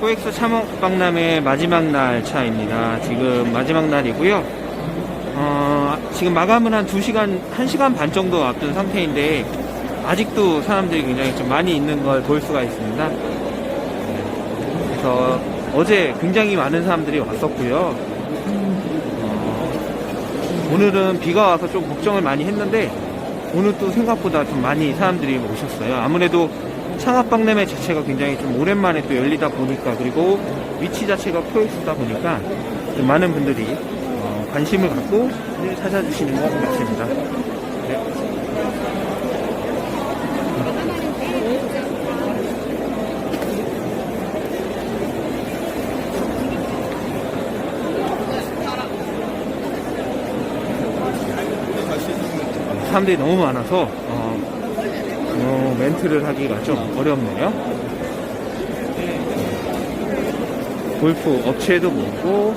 코엑스 참호박람회 마지막 날 차입니다. 지금 마지막 날이고요. 어, 지금 마감은 한 2시간, 1시간 반 정도 앞둔 상태인데 아직도 사람들이 굉장히 좀 많이 있는 걸 볼 수가 있습니다. 그래서 어제 굉장히 많은 사람들이 왔었고요. 어, 오늘은 비가 와서 좀 걱정을 많이 했는데 오늘 또 생각보다 좀 많이 사람들이 오셨어요. 아무래도 창업박람회 자체가 굉장히 좀 오랜만에 또 열리다 보니까 그리고 위치 자체가 코엑스다 보니까 좀 많은 분들이 어, 관심을 갖고 찾아주시는 것 같습니다. 네. 사람들이 너무 많아서 어, 어, 멘트를 하기가 좀 어렵네요. 골프 업체도 많고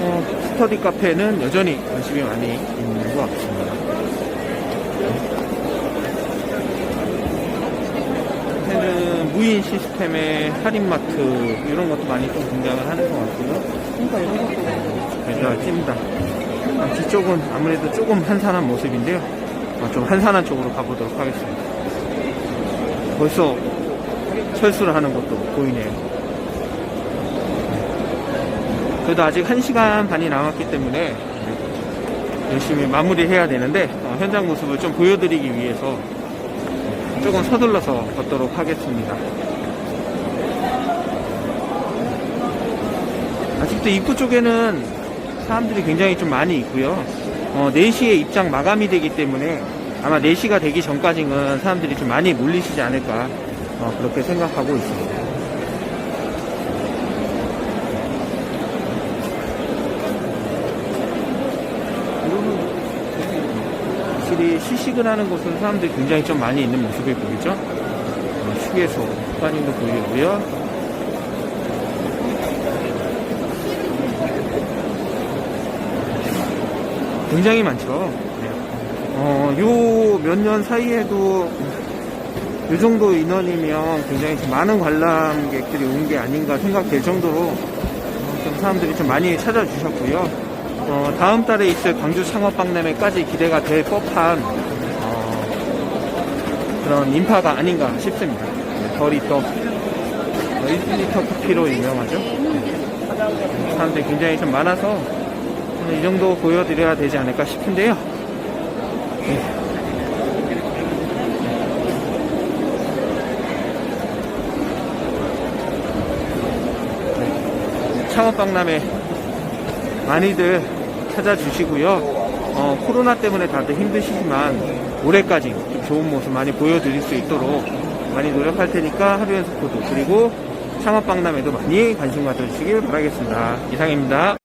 어, 스터디 카페는 여전히 관심이 많이 있는 것 같습니다. 요새는 무인 시스템의 할인마트 이런 것도 많이 좀 등장을 하는 것 같고요. 그러니까 이런 것도 배달 찜다. 아, 뒤쪽은 아무래도 조금 한산한 모습인데요. 아, 좀 한산한 쪽으로 가보도록 하겠습니다. 벌써 철수를 하는 것도 보이네요. 그래도 아직 1시간 반이 남았기 때문에 열심히 마무리해야 되는데 어, 현장 모습을 좀 보여드리기 위해서 조금 서둘러서 걷도록 하겠습니다. 아직도 입구 쪽에는 사람들이 굉장히 좀 많이 있고요. 어, 4시에 입장 마감이 되기 때문에 아마 4시가 되기 전까지는 사람들이 좀 많이 몰리시지 않을까 어, 그렇게 생각하고 있습니다. 확실히 시식을 하는 곳은 사람들이 굉장히 좀 많이 있는 모습이 보이죠? 어, 휴게소, 숙관님도 보이고요. 굉장히 많죠. 네. 어, 요몇 년 사이에도 이 정도 인원이면 굉장히 좀 많은 관람객들이 온 게 아닌가 생각될 정도로 어, 좀 사람들이 좀 많이 찾아주셨고요. 어, 다음 달에 있을 광주 창업박람회까지 기대가 될 법한 어, 그런 인파가 아닌가 싶습니다. 네, 덜이 또 1리터 커피로 유명하죠. 네. 사람들이 굉장히 좀 많아서 이 정도 보여드려야 되지 않을까 싶은데요. 네. 창업박람회 많이들 찾아주시고요. 어, 코로나 때문에 다들 힘드시지만 올해까지 좀 좋은 모습 많이 보여드릴 수 있도록 많이 노력할 테니까 하루 연속 구독 그리고 창업박람회도 많이 관심 가져주시길 바라겠습니다. 이상입니다.